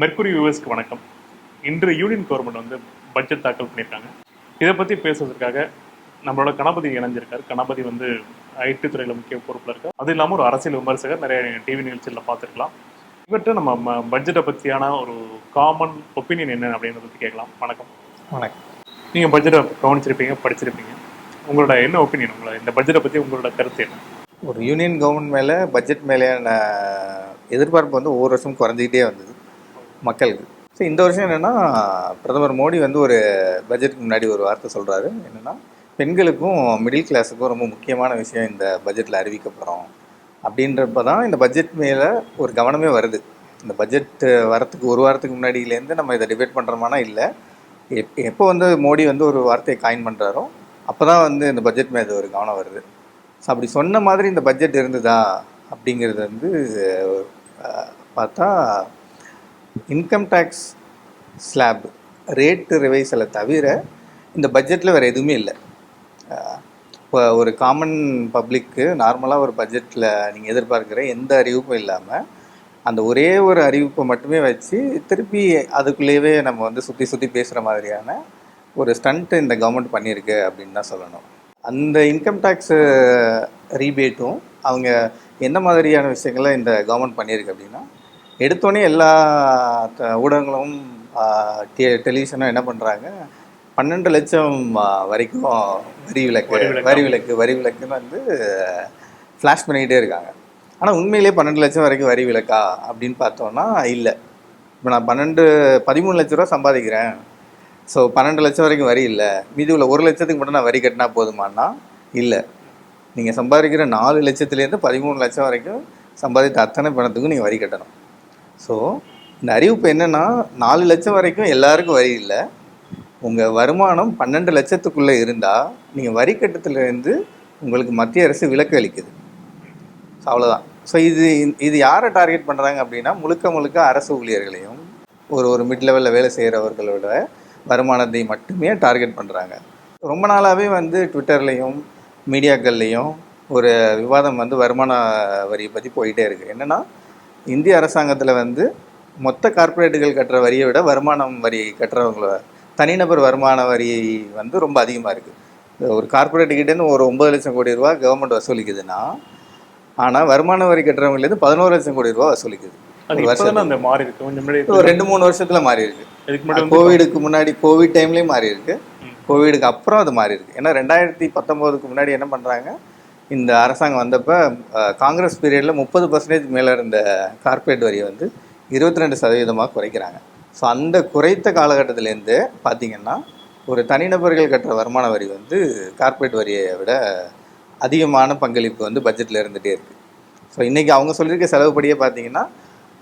Mercury வியூவர்ஸ்க்கு வணக்கம். இன்று union government வந்து பட்ஜெட் தாக்கல் பண்ணியிருக்காங்க. இதை பற்றி பேசுறதுக்காக நம்மளோட கணபதி இணைஞ்சிருக்காரு. கணபதி வந்து ஐடி துறையில் முக்கிய பொறுப்பில் இருக்கார். அது இல்லாமல் ஒரு அரசியல் விமர்சகர் நிறைய டிவி நிகழ்ச்சியில் பார்த்துருக்கலாம். இவர்கிட்ட நம்ம பட்ஜெட்டை பற்றியான ஒரு காமன் ஒப்பீனியன் என்ன அப்படின்றத பற்றி கேட்கலாம். வணக்கம். வணக்கம். நீங்கள் பட்ஜெட்டை கவனிச்சிருப்பீங்க படிச்சிருப்பீங்க. உங்களோட என்ன ஒப்பீனியன் உங்களோட இந்த பட்ஜெட்டை பற்றி உங்களோட கருத்து என்ன? ஒரு யூனியன் கவர்மெண்ட் மேலே பட்ஜெட் மேலேயான எதிர்பார்ப்பு வந்து ஒவ்வொரு வருஷமும் குறைஞ்சிக்கிட்டே வந்தது. மக்களுக்கு ஸோ இந்த வருஷம் என்னென்னா பிரதமர் மோடி வந்து ஒரு பட்ஜெட்டுக்கு முன்னாடி ஒரு வார்த்தை சொல்கிறாரு என்னென்னா பெண்களுக்கும் மிடில் கிளாஸுக்கும் ரொம்ப முக்கியமான விஷயம் இந்த பட்ஜெட்டில் அறிவிக்க போகிறோம் அப்படின்றப்ப தான் இந்த பட்ஜெட் மேலே ஒரு கவனமே வருது. இந்த பட்ஜெட் வரத்துக்கு ஒரு வாரத்துக்கு முன்னாடியிலேருந்து நம்ம இதை டிபேட் பண்ணுறோமானா இல்லை. எப் எப்போ வந்து மோடி வந்து ஒரு வார்த்தையை காயின் பண்ணுறாரோ அப்போ தான் வந்து இந்த பட்ஜெட் மேலே ஒரு கவனம் வருது. ஸோ அப்படி சொன்ன மாதிரி இந்த பட்ஜெட் இருந்ததா அப்படிங்கிறது வந்து பார்த்தா இன்கம் டேக்ஸ் ஸ்லாப் ரேட்டு ரிவைஸலை தவிர இந்த பட்ஜெட்டில் வேறு எதுவுமே இல்லை. இப்போ ஒரு காமன் பப்ளிக்கு நார்மலாக ஒரு பட்ஜெட்டில் நீங்கள் எதிர்பார்க்குற எந்த அறிவிப்பும் இல்லாமல் அந்த ஒரே ஒரு அறிவிப்பை மட்டுமே வச்சு திருப்பி அதுக்குள்ளேயே நம்ம வந்து சுற்றி சுற்றி பேசுகிற மாதிரியான ஒரு ஸ்டண்ட்டு இந்த கவர்மெண்ட் பண்ணியிருக்கு அப்படின்னு தான் சொல்லணும். அந்த இன்கம் டேக்ஸ் ரீபேட்டும் அவங்க என்ன மாதிரியான விஷயங்களை இந்த கவர்மெண்ட் பண்ணியிருக்கு அப்படின்னா எடுத்தோடனே எல்லா ஊடகங்களும் டெ டெலிவிஷனும் என்ன பண்ணுறாங்க பன்னெண்டு லட்சம் வரைக்கும் வரி விலக்கு வரி விலக்கு. வரி விலக்கு வரி விலக்குன்னு வந்து ஃப்ளாஷ் பண்ணிக்கிட்டே இருக்காங்க. ஆனால் உண்மையிலேயே பன்னெண்டு லட்சம் வரைக்கும் வரி விலக்கா? அப்படின்னு பார்த்தோன்னா இல்லை. இப்போ நான் பன்னெண்டு பதிமூணு லட்ச ரூபா சம்பாதிக்கிறேன். ஸோ பன்னெண்டு லட்சம் வரைக்கும் வரி இல்லை. மீதி உள்ள ஒரு லட்சத்துக்கு மட்டும் நான் வரி கட்டினா போதுமானா இல்லை. நீங்கள் சம்பாதிக்கிற நாலு லட்சத்துலேருந்து பதிமூணு லட்சம் வரைக்கும் சம்பாதித்த அத்தனை பணத்துக்கும் நீங்கள் வரி கட்டணும். ஸோ இந்த அறிவிப்பு என்னென்னா நாலு லட்சம் வரைக்கும் எல்லாருக்கும் வரி இல்லை. உங்கள் வருமானம் பன்னெண்டு லட்சத்துக்குள்ளே இருந்தால் நீங்கள் வரி கட்டத்துலேருந்து உங்களுக்கு மத்திய அரசு விலக்கு அளிக்குது. ஸோ அவ்வளோதான் ஸோ இது இது யாரை டார்கெட் பண்ணுறாங்க அப்படின்னா முழுக்க முழுக்க அரசு ஊழியர்களையும் ஒரு ஒரு மிட் லெவலில் வேலை செய்கிறவர்களோட வருமானத்தை மட்டுமே டார்கெட் பண்ணுறாங்க ரொம்ப நாளாகவே வந்து ட்விட்டர்லேயும் மீடியாக்கள்லேயும் ஒரு விவாதம் வந்து வருமான வரியை பற்றி போயிட்டே இருக்குது என்னென்னா இந்திய அரசாங்கத்தில் வந்து மொத்த கார்ப்பரேட்டுகள் கட்டுற வரியை விட வருமானம் வரி கட்டுறவங்கள தனிநபர் வருமான வரி வந்து ரொம்ப அதிகமாக இருக்குது ஒரு கார்ப்பரேட்டுக்கிட்டேருந்து ஒரு ஒம்பது லட்சம் கோடி ரூபா கவர்மெண்ட் வசூலிக்குதுன்னா ஆனால் வருமான வரி கட்டுறவங்கலேருந்து பதினோரு லட்சம் கோடி ரூபா வசூலிக்குது. மாறி இருக்கு. ஒரு ரெண்டு மூணு வருஷத்துல மாறி இருக்கு. கோவிடுக்கு முன்னாடி கோவிட் டைம்லேயும் மாறி இருக்கு. ம். கோவிடுக்கு அப்புறம் அது மாறி இருக்கு. ஏன்னா ரெண்டாயிரத்தி பத்தொம்போதுக்கு முன்னாடி என்ன பண்ணுறாங்க இந்த அரசாங்கம் வந்தப்போ காங்கிரஸ் பீரியடில் முப்பது பர்சன்டேஜ் மேலே இருந்த கார்ப்பரேட் வரியை வந்து இருபத்தி ரெண்டு சதவீதமாக குறைக்கிறாங்க. ஸோ அந்த குறைத்த காலகட்டத்திலேருந்து பார்த்தீங்கன்னா ஒரு தனிநபர்கள் கட்டுற வருமான வரி வந்து கார்ப்பரேட் வரியை விட அதிகமான பங்களிப்பு வந்து பட்ஜெட்டில் இருந்துகிட்டே இருக்குது ஸோ இன்றைக்கி அவங்க சொல்லியிருக்க செலவுப்படியே பார்த்தீங்கன்னா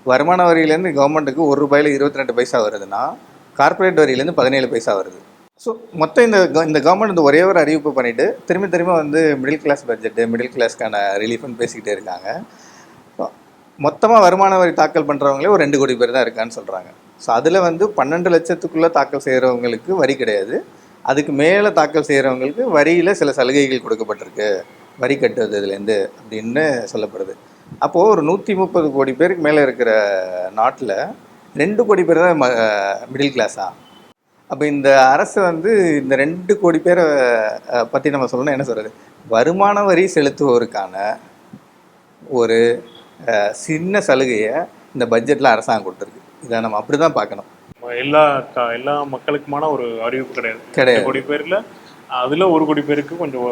வருமான வரியிலேருந்து கவர்மெண்ட்டுக்கு ஒரு ரூபாயில் இருபத்தி ரெண்டு பைசா வருதுன்னா கார்ப்பரேட் வரியிலேருந்து பதினேழு பைசா வருது. ஸோ மொத்தம் இந்த இந்த கவர்மெண்ட் இந்த ஒரே ஒரு அறிவிப்பு பண்ணிவிட்டு திரும்ப திரும்ப வந்து மிடில் கிளாஸ் பட்ஜெட்டு மிடில் கிளாஸ்க்கான ரிலீஃப்னு பேசிக்கிட்டே இருக்காங்க. மொத்தமாக வருமான வரி தாக்கல் பண்ணுறவங்களே ஒரு ரெண்டு கோடி பேர் தான் இருக்கான்னு சொல்கிறாங்க ஸோ அதில் வந்து பன்னெண்டு லட்சத்துக்குள்ளே தாக்கல் செய்கிறவங்களுக்கு வரி கிடையாது. அதுக்கு மேலே தாக்கல் செய்கிறவங்களுக்கு வரியில் சில சலுகைகள் கொடுக்கப்பட்டிருக்கு. வரி கட்டுவதுலேருந்து அப்படின்னு சொல்லப்படுது. அப்போது ஒரு நூற்றி முப்பது கோடி பேருக்கு மேலே இருக்கிற நாட்டில் ரெண்டு கோடி பேர் தான் மிடில் கிளாஸாக அப்போ இந்த அரசு வந்து இந்த ரெண்டு கோடி பேரை பற்றி நம்ம சொல்லணும் என்ன சொல்கிறது வருமான வரி செலுத்துவோருக்கான ஒரு சின்ன சலுகையை இந்த பட்ஜெட்டில் அரசாங்கம் கொடுத்துருக்கு. இதை நம்ம அப்படி தான் பார்க்கணும் எல்லா எல்லா மக்களுக்குமான ஒரு அறிவிப்பு கிடையாது. கிடையாது. கோடி பேர்ல அதுல ஒரு கோடி பேருக்கு கொஞ்சம்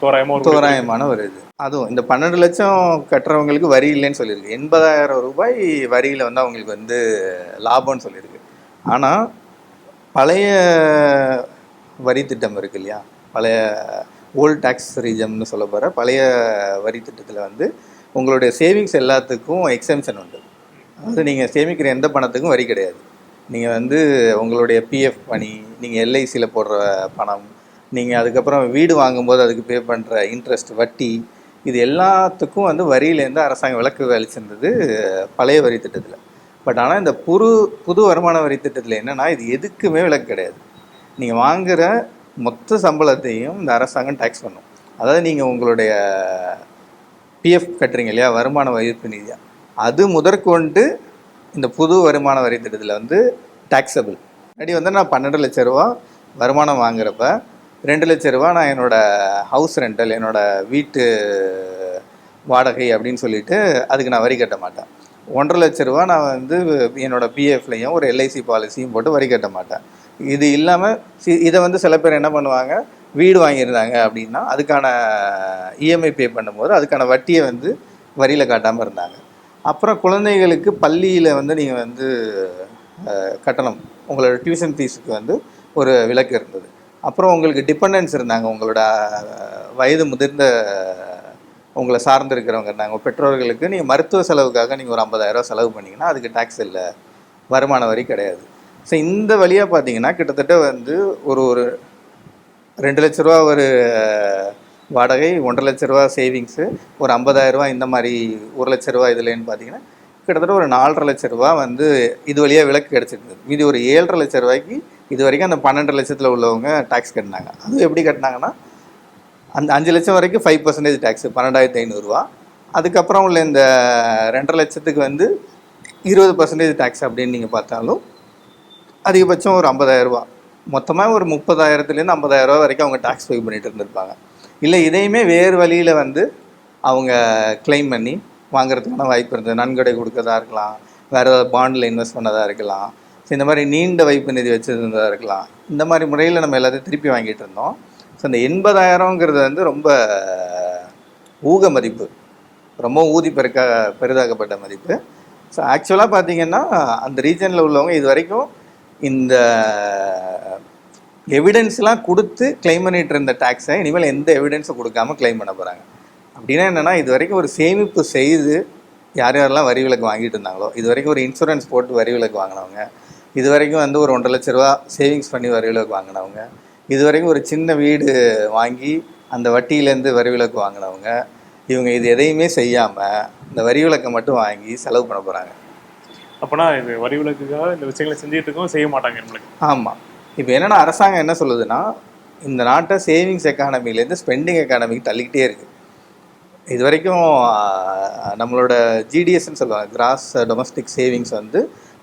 தோராயமா ஒரு கோடி பேருக்கு தோராயமான ஒரு இது. அதுவும் இந்த பன்னெண்டு லட்சம் கட்டுறவங்களுக்கு வரி இல்லைன்னு சொல்லியிருக்கு. எண்பதாயிரம் ரூபாய் வரியில் வந்து அவங்களுக்கு வந்து லாபம்னு சொல்லியிருக்கு. ஆனால் பழைய வரி திட்டம் இருக்கு இல்லையா? பழைய ஓல்ட் டேக்ஸ் ரீஜம்னு சொல்ல போகிற பழைய வரி திட்டத்தில் வந்து உங்களுடைய சேவிங்ஸ் எல்லாத்துக்கும் எக்ஸம்ஷன் உண்டு. அதாவது நீங்கள் சேமிக்கிற எந்த பணத்துக்கும் வரி கிடையாது. நீங்கள் வந்து உங்களுடைய பிஎஃப் பணி நீங்கள் எல்ஐசியில் போடுற பணம் நீங்கள் அதுக்கப்புறம் வீடு வாங்கும்போது அதுக்கு பே பண்ணுற இன்ட்ரெஸ்ட் வட்டி இது எல்லாத்துக்கும் வந்து வரியிலேருந்து அரசாங்கம் விலக்கு அளிச்சிருந்தது பழைய வரி திட்டத்தில் பட் ஆனால் இந்த புது புது வருமான வரி திட்டத்தில் என்னென்னா இது எதுக்குமே விலக்கு கிடையாது. நீங்கள் வாங்குகிற மொத்த சம்பளத்தையும் இந்த அரசாங்கம் டேக்ஸ் பண்ணும். அதாவது நீங்கள் உங்களுடைய பிஎஃப் கட்டுறீங்க இல்லையா வருமான வகுப்பு நிதியா. அது முதற்கொண்டு இந்த புது வருமான வரி திட்டத்தில் வந்து டேக்ஸபிள் முன்னாடி வந்து நான் பன்னெண்டு லட்ச ரூபா வருமானம் வாங்குறப்ப ரெண்டு லட்ச ரூபா நான் என்னோடய ஹவுஸ் ரெண்டல் என்னோடய வீட்டு வாடகை அப்படின்னு சொல்லிட்டு அதுக்கு நான் வரி கட்ட மாட்டேன். ஒன்றரை லட்ச ரூபா நான் வந்து என்னோட பிஎஃப்லையும் ஒரு எல்ஐசி பாலிசியும் போட்டு வரி கட்ட மாட்டேன். இது இல்லாமல் சி இதை வந்து சில பேர் என்ன பண்ணுவாங்க வீடு வாங்கியிருந்தாங்க அப்படின்னா அதுக்கான இஎம்ஐ பே பண்ணும்போது அதுக்கான வட்டியை வந்து வரியில் காட்டாமல் இருந்தாங்க. அப்புறம் குழந்தைகளுக்கு பள்ளியில் வந்து நீங்கள் வந்து கட்டணம். உங்களோட டியூஷன் ஃபீஸுக்கு வந்து ஒரு விலக்கு இருந்தது. அப்புறம் உங்களுக்கு டிபெண்டன்ஸ் இருந்தாங்க. உங்களோட வயது முதிர்ந்த உங்களை சார்ந்து இருக்கிறவங்க இருந்தாங்க பெற்றோர்களுக்கு நீங்கள் மருத்துவ செலவுக்காக நீங்கள் ஒரு ஐம்பதாயிரரூவா செலவு பண்ணிங்கன்னா அதுக்கு டேக்ஸ் இல்லை. வருமான வரி கிடையாது. ஸோ இந்த வழியாக பார்த்தீங்கன்னா கிட்டத்தட்ட வந்து ஒரு ஒரு ரெண்டு லட்ச ரூபா ஒரு வாடகை ஒன்றரை லட்ச ரூபா சேவிங்ஸு ஒரு ஐம்பதாயிரரூபா இந்த மாதிரி ஒரு லட்ச ரூபா இதுலன்னு பார்த்தீங்கன்னா கிட்டத்தட்ட ஒரு நாலரை லட்ச ரூபா வந்து இது வழியாக விலக்கு கிடச்சிருந்தது. மீதி ஒரு ஏழரை லட்ச ரூபாய்க்கு இது வரைக்கும் அந்த பன்னெண்டு லட்சத்தில் உள்ளவங்க டேக்ஸ் கட்டினாங்க. அது எப்படி கட்டினாங்கன்னா அந்த அஞ்சு லட்சம் வரைக்கும் ஃபைவ் பர்சன்டேஜ் டேக்ஸ் பன்னெண்டாயிரத்தி ஐநூறுரூவா அதுக்கப்புறம் உள்ள இந்த ரெண்டரை லட்சத்துக்கு வந்து இருபது பர்சன்டேஜ் டேக்ஸ் அப்படின்னு நீங்கள் பார்த்தாலும் அதிகபட்சம் ஒரு ஐம்பதாயிரரூபா மொத்தமாக ஒரு முப்பதாயிரத்துலேருந்து ஐம்பதாயிரரூபா வரைக்கும் அவங்க டேக்ஸ் பே பண்ணிட்டு இருந்திருப்பாங்க. இல்லை இதையுமே வேறு வழியில் வந்து அவங்க கிளைம் பண்ணி வாங்குறதுக்கான வாய்ப்பு இருந்தது. நன்கொடை கொடுக்கறதா இருக்கலாம் வேறு ஏதாவது பாண்டில் இன்வெஸ்ட் பண்ணதாக இருக்கலாம். ஸோ இந்த மாதிரி நீண்ட வைப்பு நிதி வச்சுருந்ததாக இருக்கலாம். இந்த மாதிரி முறையில் நம்ம எல்லாத்தையும் திருப்பி வாங்கிட்டு இருந்தோம். ஸோ இந்த எண்பதாயிரங்கிறது வந்து ரொம்ப ஊக மதிப்பு. ரொம்ப ஊதி பெருக்க பெரிதாக்கப்பட்ட மதிப்பு. ஸோ ஆக்சுவலாக பார்த்தீங்கன்னா அந்த ரீஜனில் உள்ளவங்க இது வரைக்கும் இந்த எவிடன்ஸ்லாம் கொடுத்து கிளைம் பண்ணிட்டு இருந்த டேக்ஸை இனிமேல் எந்த எவிடன்ஸும் கொடுக்காம கிளைம் பண்ண போகிறாங்க அப்படின்னா என்னென்னா இது வரைக்கும் ஒரு சேமிப்பு செய்து யார் யாரெல்லாம் வரி விலக்கு வாங்கிட்டு இருந்தாங்களோ இது வரைக்கும் ஒரு இன்சூரன்ஸ் போட்டு வரி விலக்கு வாங்கினவங்க இது வரைக்கும் வந்து ஒரு ஒன்றரை லட்ச ரூபா சேவிங்ஸ் பண்ணி வரி விலக்கு வாங்கினவங்க இது வரைக்கும் ஒரு சின்ன வீடு வாங்கி அந்த வட்டியிலேருந்து வரி விலக்கு வாங்கினவங்க இவங்க இது எதையுமே செய்யாமல் இந்த வரி விலக்கை மட்டும் வாங்கி செலவு பண்ண போகிறாங்க அப்போனா இது வரி விலக்குக்காக இந்த விஷயங்களை செஞ்சுட்டு இருக்கோம் செய்ய மாட்டாங்க நம்மளுக்கு. ஆமாம் இப்போ என்னென்னா அரசாங்கம் என்ன சொல்லுதுன்னா இந்த நாட்டை சேவிங்ஸ் எக்கானமிலேருந்து ஸ்பெண்டிங் எக்கானமிக்கு தள்ளிக்கிட்டே இருக்குது இது வரைக்கும் நம்மளோட ஜிடிஎஸ்ன்னு சொல்லுவாங்க கிராஸ் டொமஸ்டிக் சேவிங்ஸ் வந்து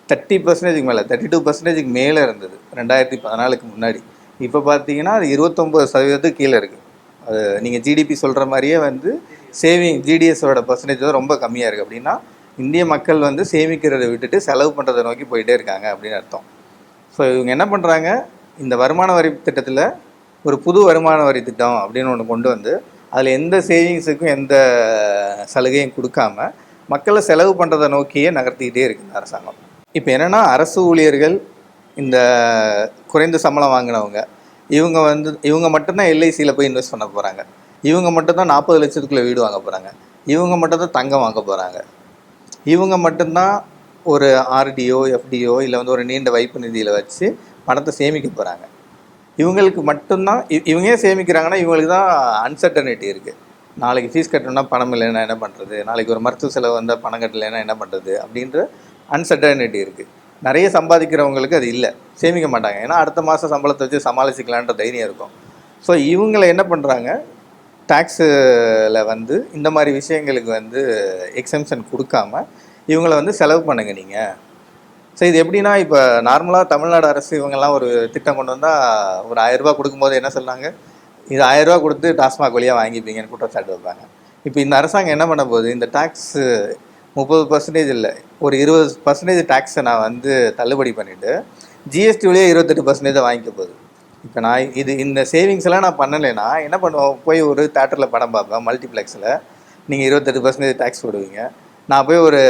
தேர்ட்டி பர்சன்டேஜுக்கு மேலே தேர்ட்டி டூ பர்சன்டேஜுக்கு மேலே இருந்தது ரெண்டாயிரத்தி பதினாலுக்கு முன்னாடி. இப்போ பார்த்தீங்கன்னா அது இருபத்தொம்பது சதவீதத்துக்கு கீழே இருக்குது அது நீங்கள் ஜிடிபி சொல்கிற மாதிரியே வந்து சேவிங் ஜிடிஎஸோட பர்சன்டேஜ் வந்து ரொம்ப கம்மியாக இருக்குது அப்படின்னா இந்திய மக்கள் வந்து சேமிக்கிறதை விட்டுட்டு செலவு பண்ணுறதை நோக்கி போயிட்டே இருக்காங்க அப்படின்னு அர்த்தம். ஸோ இவங்க என்ன பண்ணுறாங்க இந்த வருமான வரி திட்டத்தில் ஒரு புது வருமான வரி திட்டம் அப்படின்னு ஒன்று கொண்டு வந்து அதில் எந்த சேவிங்ஸுக்கும் எந்த சலுகையும் கொடுக்காம மக்களை செலவு பண்ணுறதை நோக்கியே நகர்த்திக்கிட்டே இருக்குது அரசாங்கம். இப்போ என்னென்னா அரசு ஊழியர்கள் இந்த குறைந்த சம்பளம் வாங்கினவங்க இவங்க வந்து இவங்க மட்டும்தான் எல்ஐசியில் போய் இன்வெஸ்ட் பண்ண போகிறாங்க இவங்க மட்டும்தான் நாற்பது லட்சத்துக்குள்ளே வீடு வாங்க போகிறாங்க இவங்க மட்டும்தான் தங்கம் வாங்க போகிறாங்க இவங்க மட்டும்தான் ஒரு ஆர்டிஓ எஃப்டிஓ இல்லை வந்து ஒரு நீண்ட வைப்பு நிதியில் வச்சு பணத்தை சேமிக்க போகிறாங்க இவங்களுக்கு மட்டும்தான் இ- இவங்க சேமிக்கிறாங்கன்னா இவங்களுக்கு தான் அன்சர்டனிட்டி இருக்குது நாளைக்கு ஃபீஸ் கட்டணும்னா பணம் இல்லைன்னா என்ன பண்ணுறது நாளைக்கு ஒரு மருத்துவ செலவு வந்தால் பணம் கட்டலைன்னா என்ன பண்ணுறது அப்படின்ற அன்சர்டனிட்டி இருக்குது நிறைய சம்பாதிக்கிறவங்களுக்கு அது இல்லை. சேமிக்க மாட்டாங்க. ஏன்னா அடுத்த மாதம் சம்பளத்தை வச்சு சமாளிச்சிக்கலான்ற தைரியம் இருக்கும். ஸோ இவங்களை என்ன பண்ணுறாங்க டேக்ஸில் வந்து இந்த மாதிரி விஷயங்களுக்கு வந்து எக்ஸம்ஷன் கொடுக்காம இவங்கள வந்து செலவு பண்ணுங்க நீங்கள் ஸோ இது எப்படின்னா இப்போ நார்மலாக தமிழ்நாடு அரசு இவங்கெல்லாம் ஒரு திட்டம் கொண்டு வந்தால் ஒரு ஆயிரரூபா கொடுக்கும்போது என்ன சொன்னாங்க? இது ஆயிரரூபா கொடுத்து டாஸ்மாக் வழியாக வாங்கிப்பீங்கன்னு குற்றச்சாட்டு வைப்பாங்க. இப்போ இந்த அரசாங்கம் என்ன பண்ண போகுது? இந்த டேக்ஸு முப்பது பர்சன்டேஜ் இல்லை. ஒரு இருபது பர்சன்டேஜ் டேக்ஸை நான் வந்து தள்ளுபடி பண்ணிவிட்டு ஜிஎஸ்டி வழியாக இருபத்தெட்டு பர்சன்டேஜை வாங்கிக்க போகுது. இப்போ நான் இது இந்த சேவிங்ஸ் எல்லாம் நான் பண்ணலைன்னா என்ன பண்ணுவோம்? போய் ஒரு தேட்டரில் படம் பார்ப்பேன் மல்டிப்ளெக்ஸில் நீங்கள் இருபத்தெட்டு பர்சன்டேஜ் டேக்ஸ் போடுவீங்க. நான் போய் ஒரு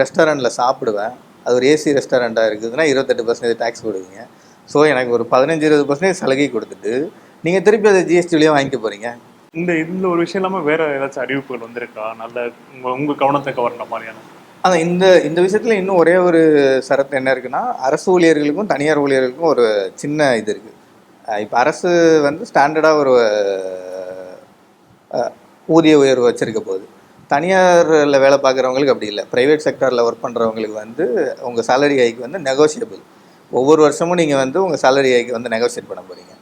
ரெஸ்டாரண்ட்டில் சாப்பிடுவேன். அது ஒரு ஏசி ரெஸ்டாரண்ட்டாக இருக்குதுன்னா இருபத்தெட்டு பர்சன்டேஜ் டேக்ஸ் போடுவீங்க. ஸோ எனக்கு ஒரு பதினஞ்சு இருபது பர்சன்டேஜ் சலுகை கொடுத்துட்டு நீங்கள் திருப்பி அதை ஜிஎஸ்டி வழியாக வாங்கிக்க போகிறீங்க இந்த இந்த ஒரு விஷயம் இல்லாமல் வேற ஏதாச்சும் அறிவிப்புகள் வந்திருக்கா? நல்ல உங்க உங்க கவனத்தை கவர்ன மாதிரியான. ஆனால் இந்த இந்த விஷயத்தில் இன்னும் ஒரே ஒரு சரத்து என்ன இருக்குன்னா அரசு ஊழியர்களுக்கும் தனியார் ஊழியர்களுக்கும் ஒரு சின்ன இது இருக்குது இப்போ அரசு வந்து ஸ்டாண்டர்டாக ஒரு ஊதிய உயர்வு வச்சிருக்க போகுது. தனியாரில் வேலை பார்க்குறவங்களுக்கு அப்படி இல்லை. ப்ரைவேட் செக்டரில் ஒர்க் பண்ணுறவங்களுக்கு வந்து உங்கள் சேலரி ஹைக்கு வந்து நெகோஷியபிள் ஒவ்வொரு வருஷமும் நீங்கள் வந்து உங்கள் சேலரி ஹைக்கு வந்து நெகோஷியேட் பண்ண போகிறீங்க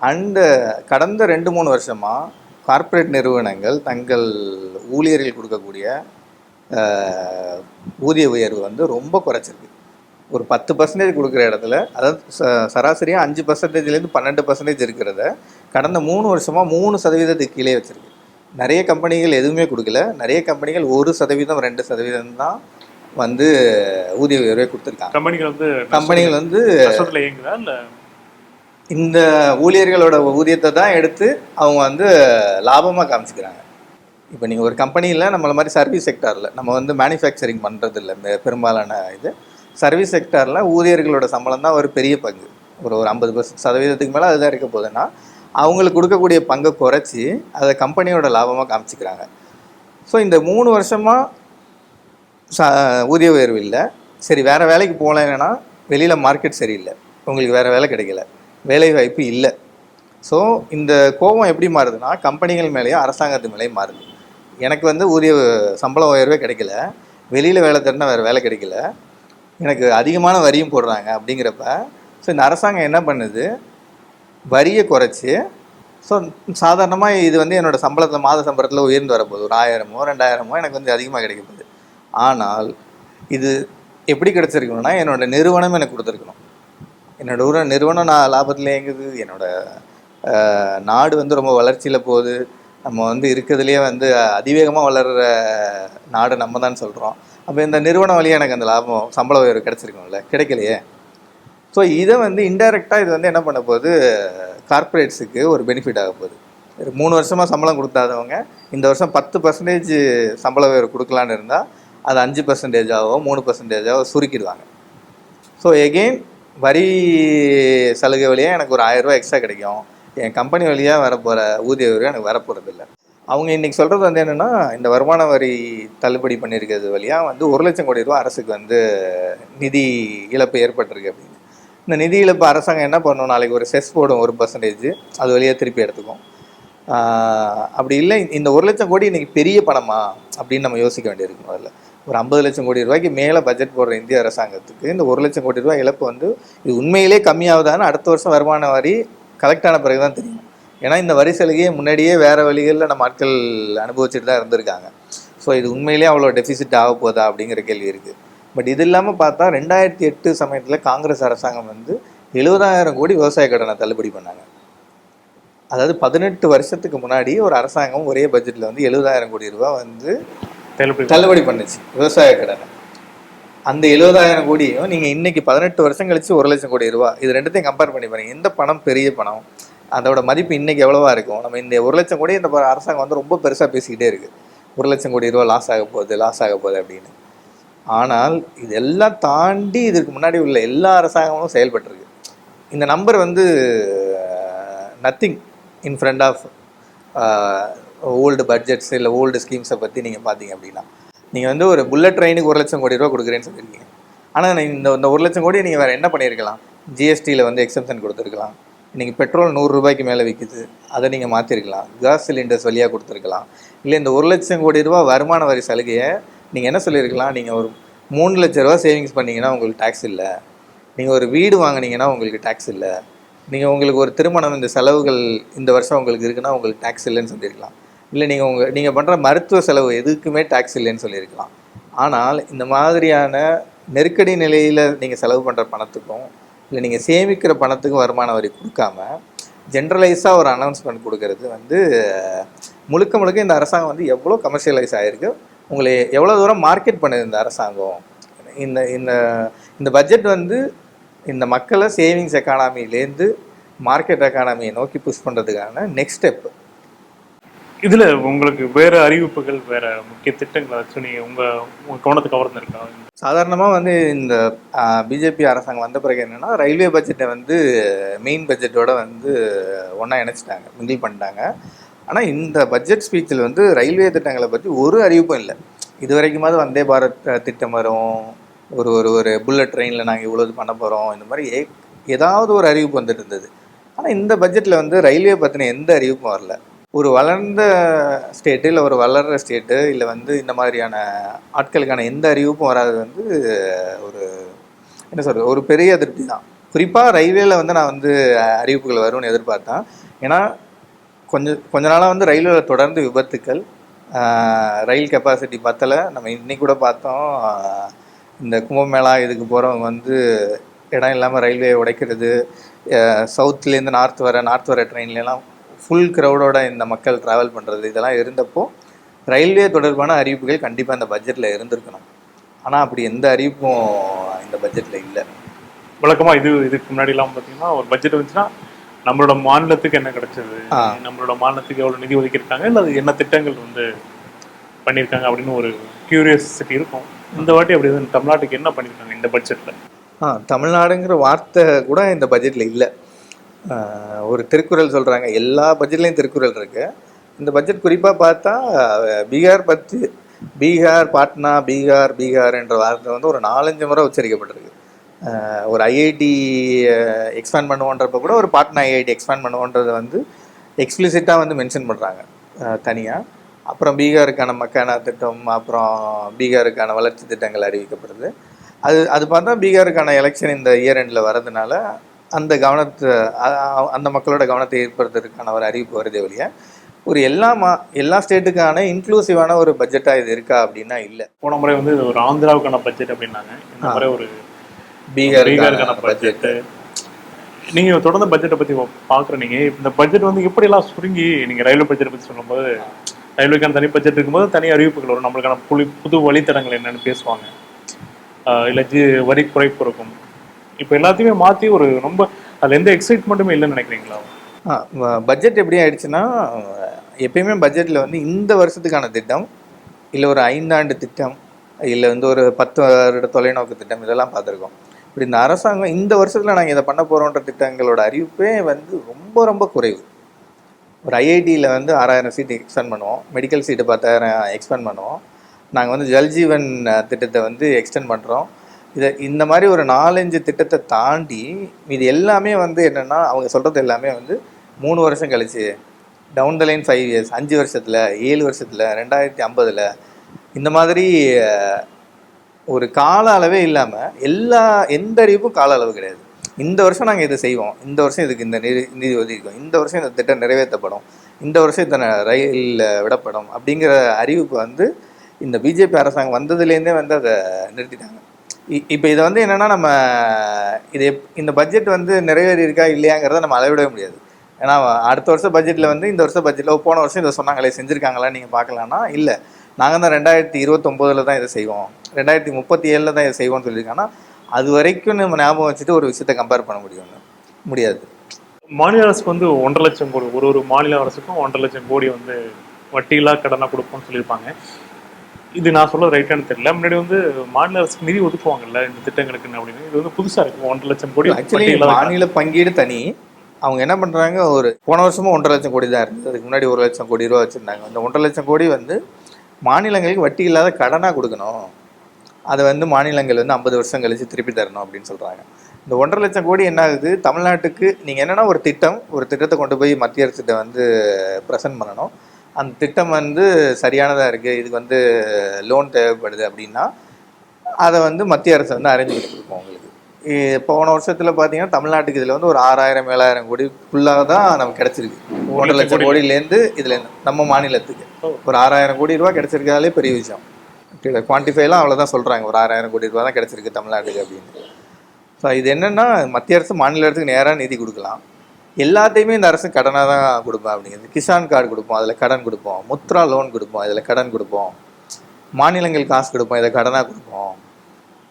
அண்டு கடந்த ரெண்டு மூணு வருஷமாக கார்ப்பரேட் நிறுவனங்கள் தங்கள் ஊழியர்கள் கொடுக்கக்கூடிய ஊதிய உயர்வு வந்து ரொம்ப குறைச்சிருக்கு. ஒரு பத்து பர்சன்டேஜ் கொடுக்குற இடத்துல அதாவது ச- சராசரியாக அஞ்சு பர்சன்டேஜ்லேருந்து பன்னெண்டு பர்சன்டேஜ் இருக்கிறத கடந்த மூணு வருஷமாக மூணு சதவீதத்துக்கு கீழே வச்சிருக்கு. நிறைய கம்பெனிகள் எதுவுமே கொடுக்கல. நிறைய கம்பெனிகள் ஒரு சதவீதம் ரெண்டு சதவீதம் தான் வந்து ஊதிய உயர்வே கொடுத்துருக்காங்க. கம்பெனிகள் வந்து கம்பெனிகள் வந்து இந்த ஊழியர்களோட ஊதியத்தை தான் எடுத்து அவங்க வந்து லாபமாக காமிச்சிக்கிறாங்க. இப்போ நீங்கள் ஒரு கம்பெனியில் நம்மளை மாதிரி சர்வீஸ் செக்டாரில் நம்ம வந்து மேனுஃபேக்சரிங் பண்ணுறது இல்லை பெரும்பாலான இது. சர்வீஸ் செக்டாரில் ஊழியர்களோட சம்பளம் தான் ஒரு பெரிய பங்கு. ஒரு ஒரு ஐம்பது பர்சன்ட் சதவீதத்துக்கு மேலே அதுதான் இருக்க போகுதுன்னா அவங்களுக்கு கொடுக்கக்கூடிய பங்கை குறைச்சி அதை கம்பெனியோட லாபமாக காமிச்சிக்கிறாங்க. ஸோ இந்த மூணு வருஷமாக ச ஊதிய உயர்வு இல்லை. சரி வேறு வேலைக்கு போகலைன்னா வெளியில் மார்க்கெட் சரியில்லை. உங்களுக்கு வேறு வேலை கிடைக்கல. வேலைவாய்ப்பு இல்லை. ஸோ இந்த கோபம் எப்படி மாறுதுன்னா கம்பெனிகள் மேலேயும் அரசாங்கத்து மேலேயும் மாறுது. எனக்கு வந்து ஊதிய சம்பள உயர்வே கிடைக்கல. வெளியில் வேலை தேடினா வேறு வேலை கிடைக்கல. எனக்கு அதிகமான வரியும் போடுறாங்க அப்படிங்கிறப்ப ஸோ இந்த அரசாங்கம் என்ன பண்ணுது? வரியை குறைச்சி ஸோ சாதாரணமாக இது வந்து என்னோட சம்பளத்தில் மாத சம்பளத்தில் உயர்ந்து வரப்போகுது. ஒரு ஆயிரமோ ரெண்டாயிரமோ எனக்கு வந்து அதிகமாக கிடைக்க போகுது. ஆனால் இது எப்படி கிடச்சிருக்கணும்னா என்னோட நிறுவனம் எனக்கு கொடுத்துருக்கணும். என்னோட ஊர நிறுவனம் நான் லாபத்தில் இயங்குது. என்னோட நாடு வந்து ரொம்ப வளர்ச்சியில் போகுது. நம்ம வந்து இருக்கிறதுலையே வந்து அதிவேகமாக வளர்கிற நாடு நம்ம தான் சொல்கிறோம் அப்போ இந்த நிறுவனம் வழியாக எனக்கு அந்த லாபம் சம்பள உயர்வு கிடச்சிருக்கும்ல? கிடைக்கலையே. ஸோ இதை வந்து இன்டைரக்டாக இது வந்து என்ன பண்ண போகுது? கார்ப்பரேட்ஸுக்கு ஒரு பெனிஃபிட் ஆக போகுது. ஒரு மூணு வருஷமாக சம்பளம் கொடுத்தாதவங்க இந்த வருஷம் பத்து பர்சன்டேஜ் சம்பள உயர்வு கொடுக்கலான்னு இருந்தால் அது அஞ்சு பர்சன்டேஜாவோ மூணு பர்சன்டேஜாவோ சுருக்கிடுவாங்க. ஸோ எகெயின் வரி சலுகை வழியாக எனக்கு ஒரு ஆயிரம் எக்ஸ்ட்ரா கிடைக்கும். என் கம்பெனி வழியாக வரப்போகிற ஊதிய உயர்வு எனக்கு வரப்போகிறது இல்லை அவங்க இன்றைக்கி சொல்கிறது வந்து என்னென்னா இந்த வருமான வரி தள்ளுபடி பண்ணியிருக்கிறது வழியாக வந்து ஒரு லட்சம் கோடி ரூபா அரசுக்கு வந்து நிதி இழப்பு ஏற்பட்டிருக்கு அப்படின்னு. இந்த நிதி இழப்பு அரசாங்கம் என்ன பண்ணும்? நாளைக்கு ஒரு செஸ் போடும் ஒரு பர்சன்டேஜ் அது வழியாக திருப்பி எடுத்துக்கும். அப்படி இல்லை இந்த ஒரு லட்சம் கோடி இன்றைக்கி பெரிய பணமா அப்படின்னு நம்ம யோசிக்க வேண்டியிருக்கும் முதல்ல. ஒரு ஐம்பது லட்சம் கோடி ரூபாய்க்கு மேலே பட்ஜெட் போடுற இந்திய அரசாங்கத்துக்கு இந்த ஒரு லட்சம் கோடி ரூபாய் இழப்பு வந்து இது உண்மையிலே கம்மியாகுதான்னு அடுத்த வருஷம் வருமான வரி கலெக்ட் ஆன பிறகு தான் தெரியும். ஏன்னா இந்த வரி சலுகையை முன்னாடியே வேறு வழிகளில் நம்ம ஆட்கள் அனுபவிச்சுட்டு தான் இருந்திருக்காங்க. ஸோ இது உண்மையிலே அவ்வளோ டெஃபிசிட் ஆக போதா அப்படிங்கிற கேள்வி இருக்குது பட் இது இல்லாமல் பார்த்தா ரெண்டாயிரத்தி எட்டு சமயத்தில் காங்கிரஸ் அரசாங்கம் வந்து எழுபதாயிரம் கோடி விவசாய கடனை தள்ளுபடி பண்ணாங்க. அதாவது பதினெட்டு வருஷத்துக்கு முன்னாடி ஒரு அரசாங்கம் ஒரே பட்ஜெட்டில் வந்து எழுபதாயிரம் கோடி ரூபா வந்து தள்ளுபடி பண்ணுச்சு விவசாய கடனை. அந்த எழுபதாயிரம் கோடியும் நீங்கள் இன்னைக்கு பதினெட்டு வருஷம் கழிச்சு ஒரு லட்சம் கோடி ரூபா இது ரெண்டுத்தையும் கம்பேர் பண்ணி பாருங்க. எந்த பணம்? பெரிய பணம். அதோட மதிப்பு இன்னைக்கு எவ்வளவா இருக்கும்? நம்ம இந்த ஒரு லட்சம் கோடி இந்த அரசாங்கம் வந்து ரொம்ப பெருசாக பேசிக்கிட்டே இருக்கு. ஒரு லட்சம் கோடி ரூபா லாஸ் ஆக போகுது லாஸ் ஆக போகுது அப்படின்னு. ஆனால் இதெல்லாம் தாண்டி இதுக்கு முன்னாடி உள்ள எல்லா அரசாங்கமும் செயல்பட்டுருக்கு. இந்த நம்பர் வந்து nothing in front of old budgets இல்லை ஓல்டு ஸ்கீம்ஸை பற்றி நீங்கள் பார்த்தீங்க அப்படின்னா நீங்கள் வந்து ஒரு புல்லட் ட்ரெயினுக்கு ஒரு லட்சம் கோடி ரூபா கொடுக்குறேன்னு சொல்லியிருக்கீங்க ஆனால் இந்த இந்த ஒரு லட்சம் கோடி நீங்கள் வேறு என்ன பண்ணியிருக்கலாம்? ஜிஎஸ்டியில் வந்து எக்ஸம்ஷன் கொடுத்துருக்கலாம். இன்றைக்கி பெட்ரோல் நூறுரூபாய்க்கு மேலே விற்கிது அதை நீங்கள் மாற்றிருக்கலாம் கேஸ் சிலிண்டர்ஸ் வழியாக கொடுத்துருக்கலாம். இல்லை இந்த ஒரு லட்சம் கோடி ரூபா வருமான வரி சலுகையை நீங்கள் என்ன சொல்லியிருக்கலாம்? நீங்கள் ஒரு மூணு லட்ச ரூபா சேவிங்ஸ் பண்ணிங்கன்னா உங்களுக்கு டேக்ஸ் இல்லை. நீங்கள் ஒரு வீடு வாங்குனீங்கன்னா உங்களுக்கு டேக்ஸ் இல்லை. நீங்கள் உங்களுக்கு ஒரு திருமணம் இந்த செலவுகள் இந்த வருஷம் உங்களுக்கு இருக்குன்னா உங்களுக்கு டேக்ஸ் இல்லைன்னு சொல்லியிருக்கலாம். இல்லை நீங்கள் உங்கள் நீங்கள் பண்ணுற மருத்துவ செலவு எதுக்குமே டேக்ஸ் இல்லைன்னு சொல்லியிருக்கலாம். ஆனால் இந்த மாதிரியான நெருக்கடி நிலையில் நீங்கள் செலவு பண்ணுற பணத்துக்கும் இல்லை நீங்கள் சேமிக்கிற பணத்துக்கும் வருமான வரி கொடுக்காம ஜென்ரலைஸாக ஒரு அனௌன்ஸ்மெண்ட் கொடுக்கறது வந்து முழுக்க முழுக்க இந்த அரசாங்கம் வந்து எவ்வளோ கமர்ஷியலைஸ் ஆகிருக்கு உங்களை எவ்வளோ தூரம் மார்க்கெட் பண்ணுது இந்த அரசாங்கம். இந்த இந்த இந்த பட்ஜெட் வந்து இந்த மக்களை சேவிங்ஸ் எக்கானமிலேருந்து மார்க்கெட் எக்கானமியை நோக்கி புஷ் பண்ணுறதுக்கான நெக்ஸ்ட் ஸ்டெப் இதுல உங்களுக்கு வேற அறிவிப்புகள் வேற முக்கிய திட்டங்களை வச்சு நீங்க உங்க உங்க கவனத்தை கவர்ந்துருக்கா? சாதாரணமாக வந்து இந்த பிஜேபி அரசாங்கம் வந்த பிறகு என்னென்னா ரயில்வே பட்ஜெட்டை வந்து மெயின் பட்ஜெட்டோட வந்து ஒன்றா இணைச்சிட்டாங்க மிங்கிள் பண்ணிட்டாங்க. ஆனால் இந்த பட்ஜெட் ஸ்பீச்சில் வந்து ரயில்வே திட்டங்களை பற்றி ஒரு அறிவிப்பும் இல்லை. இது வரைக்குமாவது வந்தே பாரத் திட்டம் வரும். ஒரு ஒரு ஒரு புல்லட் ட்ரெயினில் நாங்கள் இவ்வளவு பண்ண போகிறோம் இந்த மாதிரி ஏ ஏதாவது ஒரு அறிவிப்பு வந்துட்டு இருந்தது. ஆனால் இந்த பட்ஜெட்டில் வந்து ரயில்வே பற்றின எந்த அறிவிப்பும் வரல. ஒரு வளர்ந்த ஸ்டேட்டு இல்லை ஒரு வளர்கிற ஸ்டேட்டு இல்லை வந்து இந்த மாதிரியான ஆட்களுக்கான எந்த அறிவிப்பும் வராது வந்து ஒரு என்ன சொல்கிறது ஒரு பெரிய அதிருப்தி தான். குறிப்பாக ரயில்வேல வந்து நான் வந்து அறிவிப்புகள் வரும்னு எதிர்பார்த்தேன். ஏன்னா கொஞ்சம் கொஞ்ச நாளாக வந்து ரயில்வேல தொடர்ந்து விபத்துக்கள் ரயில் கெப்பாசிட்டி பத்தலை. நம்ம இன்னைக்கு கூட பார்த்தோம் இந்த கும்பமேளா இதுக்கு போகிறவங்க வந்து இடம் இல்லாமல் ரயில்வே உடைக்கிறது சவுத்துலேருந்து நார்த் வர நார்த் வர ட்ரெயின்லலாம் ஃபுல் க்ரௌடோட இந்த மக்கள் ட்ராவல் பண்ணுறது இதெல்லாம் இருந்தப்போ ரயில்வே தொடர்பான அறிவிப்புகள் கண்டிப்பாக இந்த பட்ஜெட்டில் இருந்திருக்கணும். ஆனால் அப்படி எந்த அறிவிப்பும் இந்த பட்ஜெட்டில் இல்லை. வழக்கமா இது இதுக்கு முன்னாடி எல்லாம் பாத்தீங்கன்னா ஒரு பட்ஜெட் வந்துச்சுன்னா நம்மளோட மாநிலத்துக்கு என்ன கிடைச்சது. நம்மளோட மாநிலத்துக்கு எவ்வளவு நிதி ஒதுக்கியிருக்காங்க? இல்ல அது என்ன திட்டங்கள் வந்து பண்ணியிருக்காங்க அப்படின்னு ஒரு கியூரியாசிட்டி இருக்கும். இந்த வாட்டி அப்படி தமிழ்நாட்டுக்கு என்ன பண்ணியிருக்காங்க இந்த பட்ஜெட்ல ஆ தமிழ்நாடுங்கிற வார்த்தை கூட இந்த பட்ஜெட்டில் இல்லை. ஒரு திருக்குறள் சொல்கிறாங்க எல்லா பட்ஜெட்லேயும் திருக்குறள் இருக்குது இந்த பட்ஜெட் குறிப்பாக பார்த்தா பீகார் பற்றி பீகார் பாட்னா பீகார் பீகார் என்ற வார்த்தை வந்து ஒரு நாலஞ்சு முறை உச்சரிக்கப்பட்டிருக்கு. ஒரு ஐஐடி எக்ஸ்பேண்ட் பண்ணுவோன்றப்ப கூட ஒரு பாட்னா ஐஐடி எக்ஸ்பேண்ட் பண்ணுவோன்றதை வந்து எக்ஸ்பிளிசிட்டாக வந்து மென்ஷன் பண்ணுறாங்க தனியாக அப்புறம் பீகாருக்கான மக்கானா திட்டம் அப்புறம் பீகாருக்கான வளர்ச்சி திட்டங்கள் அறிவிக்கப்படுது. அது அது பார்த்தா பீகாருக்கான எலெக்ஷன் இந்த இயர் எண்டில் வரதுனால அந்த கவனத்தை அந்த மக்களோட கவனத்தை ஏற்படுத்துறதுக்கான ஒரு அறிவிப்பு வருதே ஒழிய ஒரு எல்லா மா எல்லா ஸ்டேட்டுக்கான இன்க்ளூசிவான ஒரு பட்ஜெட்டாக இது இருக்கா அப்படின்னா இல்லை. போன முறை வந்து இது ஒரு ஆந்திராவுக்கான பட்ஜெட் அப்படின்னாங்க. இந்த முறை ஒரு பீகாருக்கான பீகாருக்கான பட்ஜெட் பட்ஜெட் நீங்க தொடர்ந்து பட்ஜெட்டை பத்தி பாக்குற நீங்க இந்த பட்ஜெட் வந்து எப்படி எல்லாம் சுருங்கி நீங்க ரயில்வே பட்ஜெட் பத்தி சொல்லும்போது ரயில்வேக்கான தனி பட்ஜெட் இருக்கும்போது தனி அறிவிப்புகள் வரும். நம்மளுக்கான புலி புது வழித்தடங்கள் என்னன்னு பேசுவாங்க. இல்ல ஜி வரி குறைப்பு இருக்கும். இப்போ எல்லாத்தையுமே மாற்றி ஒரு ரொம்ப அதில் எந்த எக்ஸைட்மெண்ட்டுமே இல்லைன்னு நினைக்கிறீங்களா? பட்ஜெட் எப்படி ஆயிடுச்சுன்னா எப்பயுமே பட்ஜெட்டில் வந்து இந்த வருஷத்துக்கான திட்டம் இல்லை ஒரு ஐந்தாண்டு திட்டம் இல்லை வந்து ஒரு பத்து வருட தொலைநோக்கு திட்டம் இதெல்லாம் பார்த்துருக்கோம். இப்படி இந்த அரசாங்கம் இந்த வருஷத்தில் நாங்கள் இதை பண்ண போகிறோன்ற திட்டங்களோட அறிவிப்பே வந்து ரொம்ப ரொம்ப குறைவு. ஒரு ஐஐடியில் வந்து ஆறாயிரம் சீட் எக்ஸ்பெண்ட் பண்ணுவோம். மெடிக்கல் சீட்டு பத்தாயிரம் எக்ஸ்பெண்ட் பண்ணுவோம். நாங்கள் வந்து ஜல்ஜீவன் திட்டத்தை வந்து எக்ஸ்டெண்ட் பண்ணுறோம் இதை இந்த மாதிரி ஒரு நாலஞ்சு திட்டத்தை தாண்டி இது எல்லாமே வந்து என்னென்னா அவங்க சொல்கிறது எல்லாமே வந்து மூணு வருஷம் கழிச்சு down the line five years அஞ்சு வருஷத்தில் ஏழு வருஷத்தில் ரெண்டாயிரத்தி ஐம்பதில் இந்த மாதிரி ஒரு கால அளவே இல்லாமல் எல்லா எந்த அறிவிப்பும் கால அளவு கிடையாது. இந்த வருஷம் நாங்கள் இதை செய்வோம். இந்த வருஷம் இதுக்கு இந்த நிதி நிதி ஒதுக்கிக்கும் இந்த வருஷம் இந்த திட்டம் நிறைவேற்றப்படும். இந்த வருஷம் இத்தனை ரயிலில் விடப்படும். அப்படிங்கிற அறிவிப்பு வந்து இந்த பிஜேபி அரசாங்கம் வந்ததுலேருந்தே வந்து அதை நிறுத்திட்டாங்க. இப்போ இதை வந்து என்னென்னா நம்ம இது இந்த பட்ஜெட் வந்து நிறைவேறி இருக்கா இல்லையாங்கிறத நம்ம அளவிடவே முடியாது. ஏன்னா அடுத்த வருஷம் பட்ஜெட்டில் வந்து இந்த வருஷம் பட்ஜெட்டில் போன வருஷம் இதை சொன்னாங்களே செஞ்சுருக்காங்களா நீங்கள் பார்க்கலான்னா இல்லை. நாங்கள் தான் ரெண்டாயிரத்தி இருபத்தொம்போதில் தான் இதை செய்வோம். ரெண்டாயிரத்தி முப்பத்தி ஏழில் தான் இதை செய்வோம்னு சொல்லியிருக்காங்கன்னா அது வரைக்கும் நம்ம ஞாபகம் வச்சுட்டு ஒரு விஷயத்தை கம்பேர் பண்ண முடியும். முடியாது. மாநில அரசுக்கு வந்து ஒன்றரை லட்சம் கோடி ஒரு ஒரு மாநில அரசுக்கும் ஒன்றரை லட்சம் கோடி வந்து வட்டியில்லா கடனாக கொடுப்போம்னு சொல்லியிருப்பாங்க. இது நான் சொல்ல ரைட்டானு தெரியல. முன்னாடி வந்து மாநில அரசுக்கு நிதி ஒதுக்குவாங்கல்ல இந்த திட்டங்களுக்கு அப்படின்னு. இது வந்து புதுசா இருக்கு. ஒன்றரை லட்சம் கோடி ஆக்சுவலி மாநில பங்கீடு தனி. அவங்க என்ன பண்ணுறாங்க ஒரு போன வருஷமும் ஒன்றரை லட்சம் கோடி தான் இருந்தது. அதுக்கு முன்னாடி ஒரு லட்சம் கோடி ரூபா வச்சுருந்தாங்க. அந்த ஒன்றரை லட்சம் கோடி வந்து மாநிலங்களுக்கு வட்டி இல்லாத கடனாக கொடுக்கணும். அதை வந்து மாநிலங்கள் வந்து ஐம்பது வருஷம் கழிச்சு திருப்பி தரணும் அப்படின்னு சொல்கிறாங்க இந்த ஒன்றரை லட்சம் கோடி என்ன ஆகுது? தமிழ்நாட்டுக்கு நீங்கள் என்னென்னா ஒரு திட்டம் ஒரு திட்டத்தை கொண்டு போய் மத்திய அரசிட்ட வந்து ப்ரெசென்ட் பண்ணணும். அந்த திட்டம் வந்து சரியானதாக இருக்குது இதுக்கு வந்து லோன் தேவைப்படுது அப்படின்னா அதை வந்து மத்திய அரசு வந்து அரேஞ்ச் பண்ணி கொடுக்கும் உங்களுக்கு போன வருஷத்தில் பார்த்தீங்கன்னா தமிழ்நாட்டுக்கு இதில் வந்து ஒரு ஆறாயிரம் ஏழாயிரம் கோடி ஃபுல்லாக தான் நமக்கு கிடச்சிருக்கு. ஒன்றரை லட்சம் கோடியிலேருந்து இதில் நம்ம மாநிலத்துக்கு. ஒரு ஆறாயிரம் கோடி ரூபா கிடச்சிருக்காலே பெரிய விஷயம். குவான்டிஃபைலாம் அவ்வளோதான் சொல்கிறாங்க ஒரு ஆறாயிரம் கோடி ரூபா தான் கிடச்சிருக்கு தமிழ்நாட்டுக்கு அப்படின்னு. ஸோ இது என்னென்னா மத்திய அரசு மாநில அரசுக்கு நேராக நிதி கொடுக்கலாம். எல்லாத்தையுமே இந்த அரசு கடனாக தான் கொடுப்பேன் அப்படிங்கிறது. கிசான் கார்டு கொடுப்போம் அதில் கடன் கொடுப்போம். முத்ரா லோன் கொடுப்போம் இதில் கடன் கொடுப்போம். மாநிலங்கள் காசு கொடுப்போம் இதை கடனாக கொடுப்போம்.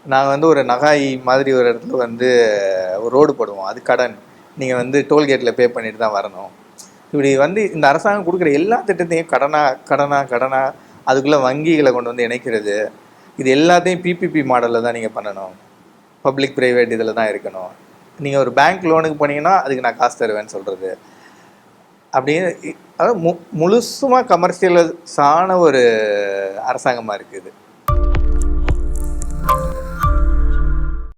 நாங்கள் வந்து ஒரு நகாய் மாதிரி ஒரு இடத்துல வந்து ஒரு ரோடு போடுவோம். அது கடன். நீங்கள் வந்து டோல்கேட்டில் பே பண்ணிட்டு தான் வரணும். இப்படி வந்து இந்த அரசாங்கம் கொடுக்குற எல்லா திட்டத்தையும் கடனாக கடனாக கடனாக அதுக்குள்ளே வங்கிகளை கொண்டு வந்து இணைக்கிறது. இது எல்லாத்தையும் பிபிபி மாடலில் தான் நீங்கள் பண்ணணும். பப்ளிக் ப்ரைவேட் இதில் தான் இருக்கணும். நீங்கள் ஒரு பேங்க் லோனுக்கு போனீங்கன்னா அதுக்கு நான் காசு தருவேன்னு சொல்கிறது அப்படின்னு அதாவது மு முழுசுமாக கமர்ஷியலைஸான ஒரு அரசாங்கமாக இருக்குது.